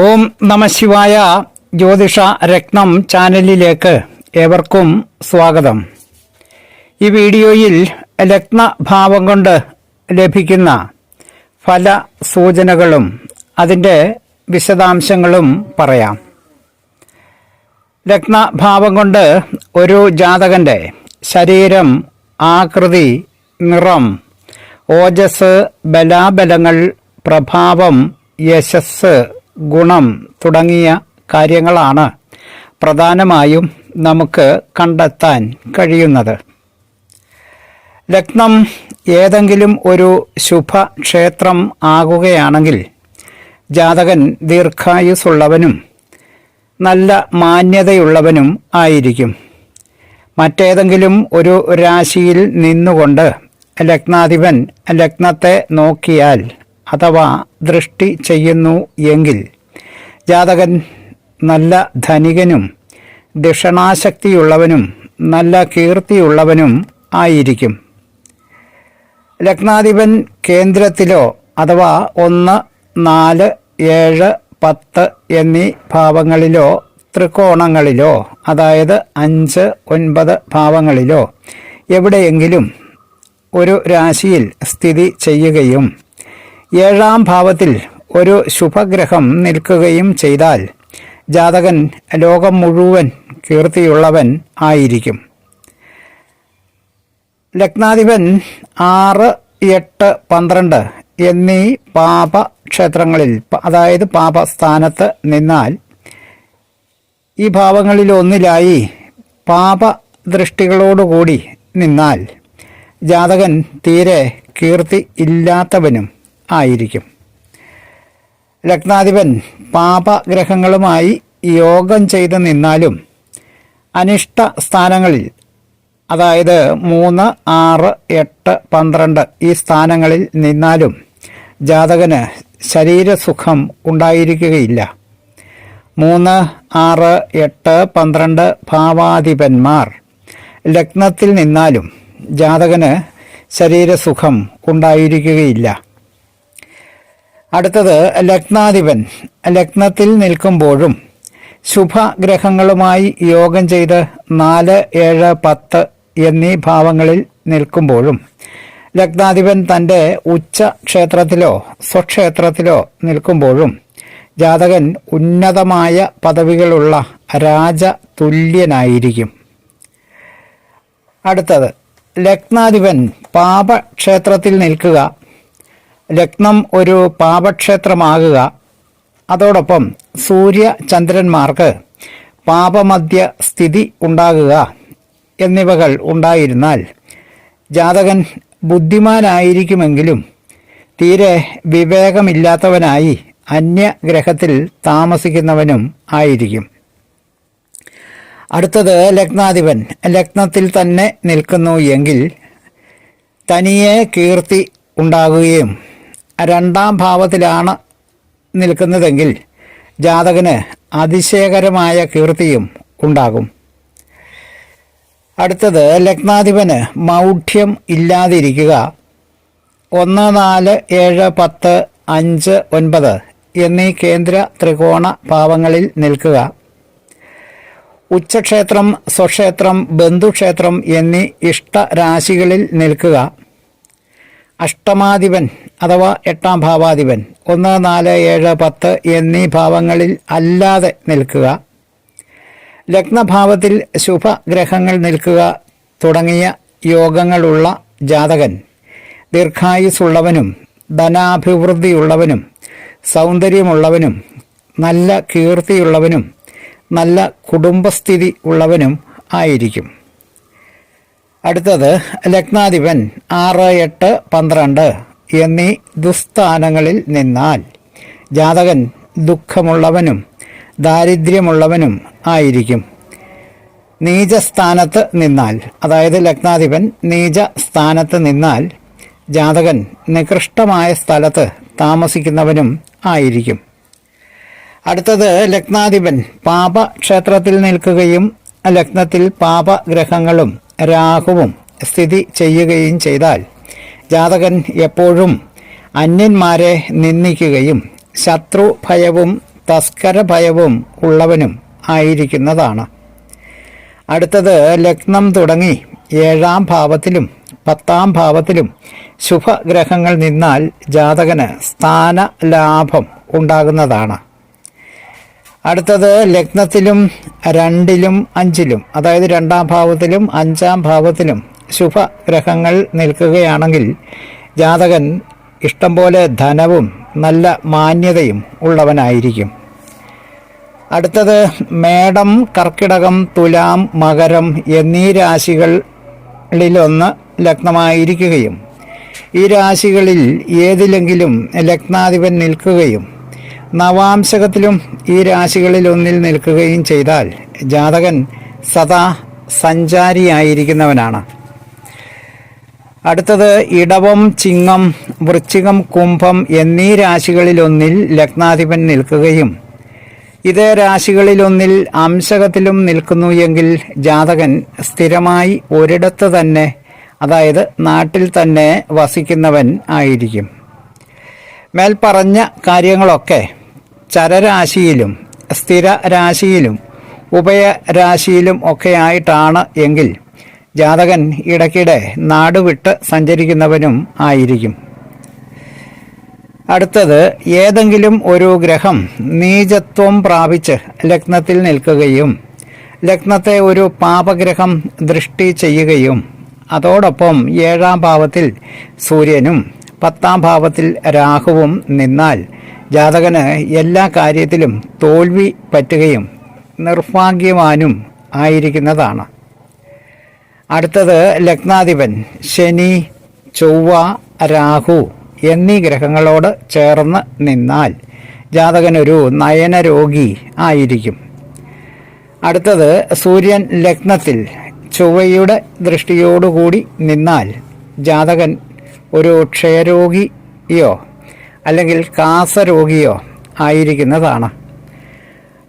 ഓം നമശിവായ ജ്യോതിഷ രത്നം ചാനലിലേക്ക് ഏവർക്കും സ്വാഗതം. ഈ വീഡിയോയിൽ രത്നഭാവം കൊണ്ട് ലഭിക്കുന്ന ഫല സൂചനകളും അതിന്റെ വിശദാംശങ്ങളും പറയാം. രത്നഭാവം കൊണ്ട് ഒരു ജാതകന്റെ ശരീരം ആകൃതി നിറം ഓജസ് ബലാബലങ്ങൾ പ്രഭാവം യശസ് ഗുണം തുടങ്ങിയ കാര്യങ്ങളാണ് പ്രധാനമായും നമുക്ക് കണ്ടെത്താൻ കഴിയുന്നത്. ലഗ്നം ഏതെങ്കിലും ഒരു ശുഭക്ഷേത്രം ആകുകയാണെങ്കിൽ ജാതകൻ ദീർഘായുസുള്ളവനും നല്ല മാന്യതയുള്ളവനും ആയിരിക്കും. മറ്റേതെങ്കിലും ഒരു രാശിയിൽ നിന്നുകൊണ്ട് ലഗ്നാധിപൻ ലഗ്നത്തെ നോക്കിയാൽ അഥവാ ദൃഷ്ടി ചെയ്യുന്നു എങ്കിൽ ജാതകൻ നല്ല ധനികനും ദിഷണാശക്തിയുള്ളവനും നല്ല കീർത്തിയുള്ളവനും ആയിരിക്കും. ലഗ്നാധിപൻ കേന്ദ്രത്തിലോ അഥവാ ഒന്ന് നാല് ഏഴ് പത്ത് എന്നീ ഭാവങ്ങളിലോ ത്രികോണങ്ങളിലോ അതായത് അഞ്ച് ഒൻപത് ഭാവങ്ങളിലോ എവിടെയെങ്കിലും ഒരു രാശിയിൽ സ്ഥിതി ചെയ്യുകയും ഏഴാം ഭാവത്തിൽ ഒരു ശുഭഗ്രഹം നിൽക്കുകയും ചെയ്താൽ ജാതകൻ ലോകം മുഴുവൻ കീർത്തിയുള്ളവൻ ആയിരിക്കും. ലഗ്നാധിപൻ ആറ് എട്ട് പന്ത്രണ്ട് എന്നീ പാപക്ഷേത്രങ്ങളിൽ അതായത് പാപസ്ഥാനത്ത് നിന്നാൽ ഈ ഭാവങ്ങളിൽ ഒന്നിലായി പാപദൃഷ്ടികളോടുകൂടി നിന്നാൽ ജാതകൻ തീരെ കീർത്തി ഇല്ലാത്തവനും ആയിരിക്കും. ലഗ്നാധിപൻ പാപഗ്രഹങ്ങളുമായി യോഗം ചെയ്ത് നിന്നാലും അനിഷ്ട സ്ഥാനങ്ങളിൽ അതായത് മൂന്ന് ആറ് എട്ട് പന്ത്രണ്ട് ഈ സ്ഥാനങ്ങളിൽ നിന്നാലും ജാതകന് ശരീരസുഖം ഉണ്ടായിരിക്കുകയില്ല. മൂന്ന് ആറ് എട്ട് പന്ത്രണ്ട് ഭാവാധിപന്മാർ ലഗ്നത്തിൽ നിന്നാലും ജാതകന് ശരീരസുഖം ഉണ്ടായിരിക്കുകയില്ല. അടുത്തത് ലഗ്നാധിപൻ. ലഗ്നത്തിൽ നിൽക്കുമ്പോഴും ശുഭഗ്രഹങ്ങളുമായി യോഗം ചെയ്ത് നാല് ഏഴ് പത്ത് എന്നീ ഭാവങ്ങളിൽ നിൽക്കുമ്പോഴും ലഗ്നാധിപൻ തന്റെ ഉച്ച ക്ഷേത്രത്തിലോ സ്വക്ഷേത്രത്തിലോ നിൽക്കുമ്പോഴും ജാതകൻ ഉന്നതമായ പദവികളുള്ള രാജ തുല്യനായിരിക്കും അടുത്തത് ലഗ്നാധിപൻ പാപക്ഷേത്രത്തിൽ നിൽക്കുക. ലഗ്നം ഒരു പാപക്ഷേത്രമാകുക. അതോടൊപ്പം സൂര്യ ചന്ദ്രന്മാർക്ക് പാപമധ്യ സ്ഥിതി ഉണ്ടാകുക എന്നിവകൾ ഉണ്ടായിരുന്നാൽ ജാതകൻ ബുദ്ധിമാനായിരിക്കുമെങ്കിലും തീരെ വിവേകമില്ലാത്തവനായി അന്യഗ്രഹത്തിൽ താമസിക്കുന്നവനും ആയിരിക്കും. അടുത്തത് ലഗ്നാധിപൻ. ലഗ്നത്തിൽ തന്നെ നിൽക്കുന്നു എങ്കിൽ തനിയെ കീർത്തി ഉണ്ടാകുകയും രണ്ടാം ഭാവത്തിലാണ് നിൽക്കുന്നതെങ്കിൽ ജാതകന് അതിശയകരമായ കീർത്തിയും ഉണ്ടാകും. അടുത്തത് ലഗ്നാധിപന് മൗഢ്യം ഇല്ലാതിരിക്കുക. ഒന്ന് നാല് ഏഴ് പത്ത് അഞ്ച് ഒൻപത് എന്നീ കേന്ദ്ര ത്രികോണ ഭാവങ്ങളിൽ നിൽക്കുക. ഉച്ചക്ഷേത്രം സ്വക്ഷേത്രം ബന്ധുക്ഷേത്രം എന്നീ ഇഷ്ടരാശികളിൽ നിൽക്കുക. അഷ്ടമാധിപൻ അഥവാ എട്ടാം ഭാവാധിപൻ. ഒന്ന് നാല് ഏഴ് പത്ത് എന്നീ ഭാവങ്ങളിൽ അല്ലാതെ നിൽക്കുക. ലഗ്നഭാവത്തിൽ ശുഭഗ്രഹങ്ങൾ നിൽക്കുക തുടങ്ങിയ യോഗങ്ങളുള്ള ജാതകൻ. ദീർഘായുസുള്ളവനും ധനാഭിവൃദ്ധിയുള്ളവനും സൗന്ദര്യമുള്ളവനും നല്ല കീർത്തിയുള്ളവനും നല്ല കുടുംബസ്ഥിതി ഉള്ളവനും ആയിരിക്കും. അടുത്തത് ലഗ്നാധിപൻ ആറ് എട്ട് പന്ത്രണ്ട്. എന്നീ ദുസ്ഥാനങ്ങളിൽ നിന്നാൽ ജാതകൻ ദുഃഖമുള്ളവനും ദാരിദ്ര്യമുള്ളവനും ആയിരിക്കും. നീചസ്ഥാനത്ത് നിന്നാൽ അതായത് ലഗ്നാധിപൻ നീച സ്ഥാനത്ത് നിന്നാൽ ജാതകൻ നികൃഷ്ടമായ സ്ഥലത്ത് താമസിക്കുന്നവനും ആയിരിക്കും. അടുത്തത് ലഗ്നാധിപൻ പാപക്ഷേത്രത്തിൽ നിൽക്കുകയും ലഗ്നത്തിൽ പാപഗ്രഹങ്ങളും രാഹുവും സ്ഥിതി ചെയ്യുകയും ചെയ്താൽ ജാതകൻ എപ്പോഴും അന്യന്മാരെ നിന്ദിക്കുകയും ശത്രു ഭയവും തസ്കര ഭയവും ഉള്ളവനും ആയിരിക്കുന്നതാണ്. അടുത്തത് ലഗ്നം തുടങ്ങി ഏഴാം ഭാവത്തിലും പത്താം ഭാവത്തിലും ശുഭഗ്രഹങ്ങൾ നിന്നാൽ ജാതകന് സ്ഥാന ലാഭം ഉണ്ടാകുന്നതാണ്. അടുത്തത് ലഗ്നത്തിലും രണ്ടിലും അഞ്ചിലും അതായത് രണ്ടാം ഭാവത്തിലും അഞ്ചാം ഭാവത്തിലും ശുഭഗ്രഹങ്ങൾ നിൽക്കുകയാണെങ്കിൽ ജാതകൻ ഇഷ്ടംപോലെ ധനവും നല്ല മാന്യതയും ഉള്ളവനായിരിക്കും. അടുത്തത് മേടം കർക്കിടകം തുലാം മകരം എന്നീ രാശികളിലൊന്ന് ലഗ്നമായിരിക്കുകയും ഈ രാശികളിൽ ഏതിലെങ്കിലും ലഗ്നാധിപൻ നിൽക്കുകയും നവാംശകത്തിലും ഈ രാശികളിൽ ഒന്നിൽ നിൽക്കുകയും ചെയ്താൽ ജാതകൻ സദാ സഞ്ചാരിയായിരിക്കുന്നവനാണ്. അടുത്തത് ഇടവം ചിങ്ങം വൃശ്ചികം കുംഭം എന്നീ രാശികളിലൊന്നിൽ ലഗ്നാധിപൻ നിൽക്കുകയും ഇതേ രാശികളിലൊന്നിൽ അംശകത്തിലും നിൽക്കുന്നു എങ്കിൽ ജാതകൻ സ്ഥിരമായി ഒരിടത്ത് തന്നെ അതായത് നാട്ടിൽ തന്നെ വസിക്കുന്നവൻ ആയിരിക്കും. മേൽപ്പറഞ്ഞ കാര്യങ്ങളൊക്കെ ചരരാശിയിലും സ്ഥിര രാശിയിലും ഉഭയരാശിയിലും ഒക്കെ ആയിട്ടാണ് എങ്കിൽ ജാതകൻ ഇടയ്ക്കിടെ നാടുവിട്ട് സഞ്ചരിക്കുന്നവനും ആയിരിക്കും. അടുത്തത് ഏതെങ്കിലും ഒരു ഗ്രഹം നീചത്വം പ്രാപിച്ച് ലഗ്നത്തിൽ നിൽക്കുകയും ലഗ്നത്തെ ഒരു പാപഗ്രഹം ദൃഷ്ടി ചെയ്യുകയും അതോടൊപ്പം ഏഴാം ഭാവത്തിൽ സൂര്യനും പത്താം ഭാവത്തിൽ രാഹുവും നിന്നാൽ ജാതകന് എല്ലാ കാര്യത്തിലും തോൽവി പറ്റുകയും നിർഭാഗ്യവാനും ആയിരിക്കുന്നതാണ്. അടുത്തത് ലഗ്നാധിപൻ ശനി ചൊവ്വ രാഹു എന്നീ ഗ്രഹങ്ങളോട് ചേർന്ന് നിന്നാൽ ജാതകനൊരു നയനരോഗി ആയിരിക്കും. അടുത്തത് സൂര്യൻ ലഗ്നത്തിൽ ചൊവ്വയുടെ ദൃഷ്ടിയോടുകൂടി നിന്നാൽ ജാതകൻ ഒരു ക്ഷയരോഗിയോ അല്ലെങ്കിൽ കാസരോഗിയോ ആയിരിക്കുന്നതാണ്.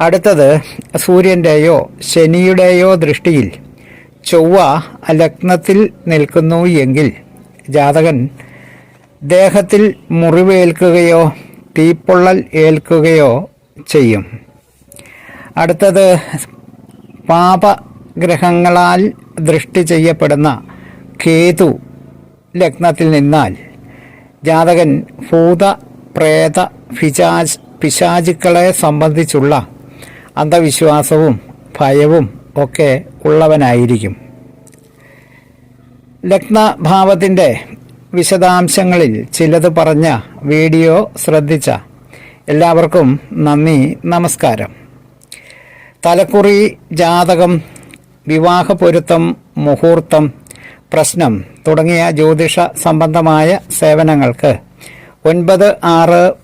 അടുത്തത് സൂര്യന്റെയോ ശനിയുടെയോ ദൃഷ്ടിയിൽ ചൊവ്വ ലഗ്നത്തിൽ നിൽക്കുന്നു എങ്കിൽ ജാതകൻ ദേഹത്തിൽ മുറിവേൽക്കുകയോ തീപ്പൊള്ളൽ ഏൽക്കുകയോ ചെയ്യും. അടുത്തത് പാപഗ്രഹങ്ങളാൽ ദൃഷ്ടി ചെയ്യപ്പെടുന്ന കേതു ലഗ്നത്തിൽ നിന്നാൽ ജാതകൻ ഭൂത പ്രേത ഫിജാജ് പിശാചുക്കളെ സംബന്ധിച്ചുള്ള അന്ധവിശ്വാസവും ഭയവും ഒക്കെ ഉള്ളവനായിരിക്കും. ലഗ്നഭാവത്തിന്റെ വിശദാംശങ്ങളിൽ ചിലത് പറഞ്ഞ വീഡിയോ ശ്രദ്ധിച്ച എല്ലാവർക്കും നന്ദി നമസ്കാരം. തലക്കുറി ജാതകം വിവാഹ പൊരുത്തം മുഹൂർത്തം പ്രശ്നം തുടങ്ങിയ ജ്യോതിഷ സംബന്ധമായ സേവനങ്ങൾക്ക് ഒൻപത് ആറ്